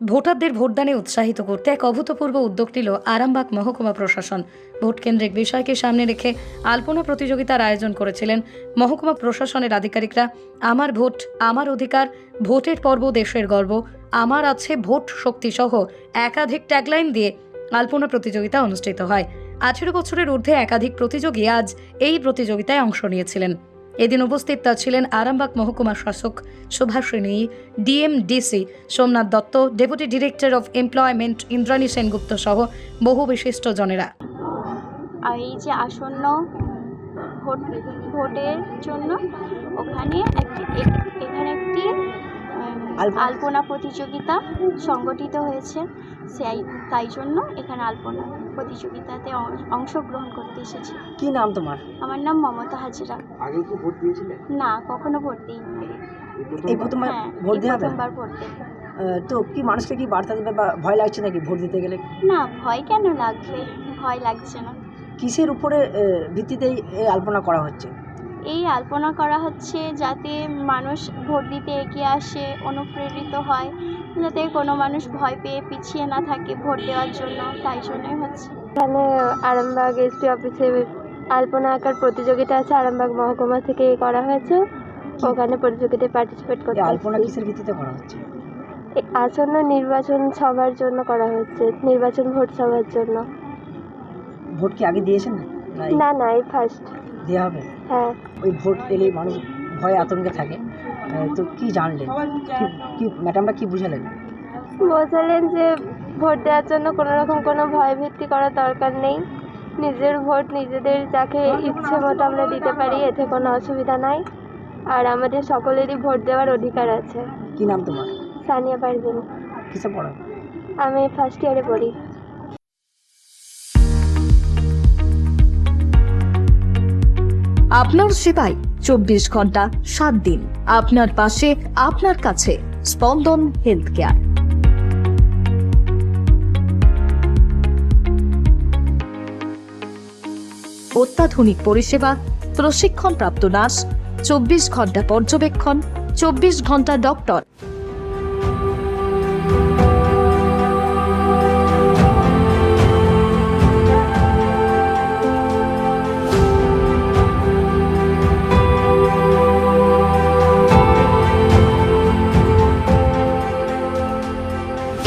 ভোটারদের ভোটদানে উৎসাহিত করতে এক অভূতপূর্ব উদ্যোগ নিল আরামবাগ মহকুমা প্রশাসন। ভোট কেন্দ্রিক বিষয়কে সামনে রেখে আলপনা প্রতিযোগিতার আয়োজন করেছিলেন মহকুমা প্রশাসনের আধিকারিকরা। আমার ভোট, আমার অধিকার, ভোটের পর্ব দেশের গর্ব, আমার আছে ভোট শক্তি সহ একাধিক ট্যাগলাইন দিয়ে আলপনা প্রতিযোগিতা অনুষ্ঠিত হয়। আঠেরো বছরের ঊর্ধ্বে একাধিক প্রতিযোগী আজ এই প্রতিযোগিতায় অংশ নিয়েছিলেন। এদিন উপস্থিত ছিলেন আরামবাগ মহকুমা শাসক Subhashini DMDC Somnath Dutta, deputy director of employment Indrani Sengupta সহ বহু বিশিষ্ট জনেরা। আর এই যে আসন্ন ভোট ভোটের জন্য ওখানে একটি এখানে একটি আলপনা। আলপনা প্রতিযোগিতা সংগঠিত হয়েছে। সেই তাই জন্য এখানে আলপনা প্রতিযোগিতাতে অংশগ্রহণ করতে এসেছি। কি নাম তোমার? আমার নাম মমতা হাজিরা। কি ভোট দিয়েছিলে? না কখনো ভোট দিইনি। এই প্রথমবার? হ্যাঁ ভোট দেওয়া প্রথমবার ভোট তো কি মানুষকে কি বার্তা দেবে বা ভয় লাগছে নাকি ভোট দিতে গেলে? না ভয় কেন লাগবে? ভয় লাগছে না। কিসের উপরে ভিত্তিতেই এই আলপনা করা হচ্ছে? এই আলপনা করা হচ্ছে যাতে মানুষ ভোট দিতে এগিয়ে আসে অনুপ্রেরিত হয় যাতে কোনো মানুষ ভয় পেয়ে পিছিয়ে না থাকে ভোট দেওয়ার জন্য। তাই জন্যই হচ্ছে। এখানে আরামবাগ এসপি অফিসে আলপনা আঁকার প্রতিযোগিতা আছে আরামবাগ মহকুমা থেকে করা হয়েছে। ওখানে প্রতিযোগিতায় পার্টিসিপেট করতে আলপনা। কিসের ভিত্তিতে করা হচ্ছে? আসন্ন নির্বাচন সভার জন্য করা হচ্ছে নির্বাচন ভোট সভার জন্য। ভোট কি আগে দিয়েছেন? না না না এই ফার্স্ট দেওয়া হবে। হ্যাঁ। ওই ভোট এলে মানুষ ভয়ে আতঙ্কে থাকে। তো কি জানলেন? কি- ম্যাডামরা কি বুঝালেন? বোঝালেন যে ভোট দেওয়ার জন্য কোনো রকম কোনো ভয় ভিত্তি করার দরকার নেই। নিজের ভোট নিজেদের যাকে ইচ্ছে মতো আমরা দিতে পারি এতে কোনো অসুবিধা নাই। আর আমাদের সকলেরই ভোট দেওয়ার অধিকার আছে। কি নাম তোমার? সানিয়া পারবেন কিসে পড়ো? আমি ফার্স্ট ইয়ারে পড়ি। আপনার সেবায় চব্বিশ ঘণ্টা, সাত দিন। আপনার পাশে, আপনার কাছে স্পন্দন হেলথ কেয়ার অত্যাধুনিক পরিষেবা, প্রশিক্ষণপ্রাপ্ত নার্স, চব্বিশ ঘণ্টা পর্যবেক্ষণ, চব্বিশ ঘণ্টা doctor.